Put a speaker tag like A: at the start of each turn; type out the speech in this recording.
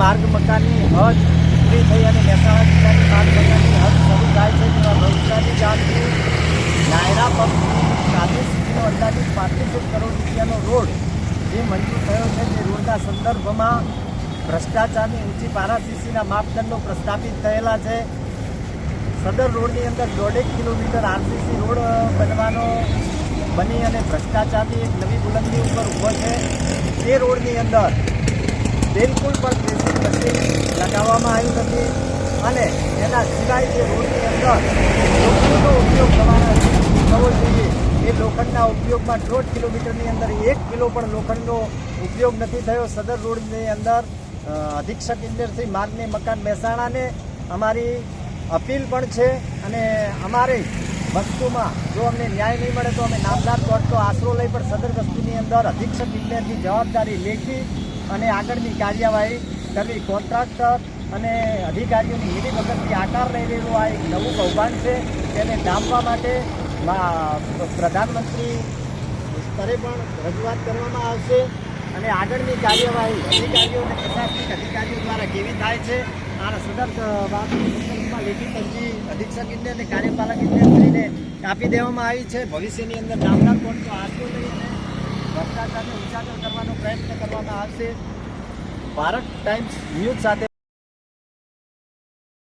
A: માર્ગ મકાનની હદ પૂરી થઈ અને મહેસાણા જિલ્લાની માર્ગ મકાનની હદ શરૂ થાય છે તેવા ભવિષ્યની ગામથી નાયરા પંપ ખાતે સુધીનો અંદાજિત પાંત્રીસો કરોડ રૂપિયાનો રોડ જે મંજૂર થયો છે તે રોડના સંદર્ભમાં ભ્રષ્ટાચારની ઊંચી પારાસીસીના માપદંડો પ્રસ્થાપિત થયેલા છે. સદર રોડની અંદર દોઢેક કિલોમીટર આરસીસી રોડ બનવાનો બની અને ભ્રષ્ટાચારની એક નવી બુલંદી ઉપર ઊભો છે. તે રોડની અંદર બિલકુલ પણ ટ્રેફિક મશીન લગાવવામાં આવ્યું નથી. અને એના સિવાય જે રોડની અંદર લોખંડનો ઉપયોગ થવાના થવો જોઈએ. એ લોખંડના ઉપયોગમાં દોઢ કિલોમીટરની અંદર એક કિલો પણ લોખંડનો ઉપયોગ નથી થયો. સદર રોડની અંદર અધિક્ષક ઇન્જિનિયરશ્રી માર્ગને મકાન મહેસાણાને અમારી અપીલ પણ છે. અને અમારે વસ્તુમાં જો અમને ન્યાય નહીં મળે તો અમે નામદાર કોર્ટનો આશરો લઈ પણ સદર વસ્તુની અંદર અધિક્ષક ઇજનેરની જવાબદારી લેખી અને આગળની કાર્યવાહી કરવી. કોન્ટ્રાક્ટર અને અધિકારીઓની મિલી વખતથી આકાર લઈ રહેલું આ એક નવું કૌભાંડ છે. તેને ડામવા માટે પ્રધાનમંત્રી સ્તરે પણ રજૂઆત કરવામાં આવશે. અને આગળની કાર્યવાહી અધિકારીઓ અને પ્રશાસનિક અધિકારીઓ દ્વારા કેવી થાય છે આ સદર વાત લેખિત અરજી અધિક્ષક ઇજનેર અને કાર્યપાલક ઇજનેરશ્રીને આપી દેવામાં આવી છે. ભવિષ્યની અંદર નામદાર તો આશરો અને ભ્રષ્ટાચારને ઉજાગર કરવાનો પ્રયત્ન કરવામાં આવશે. ભારત ટાઈમ્સ ન્યૂઝ સાથે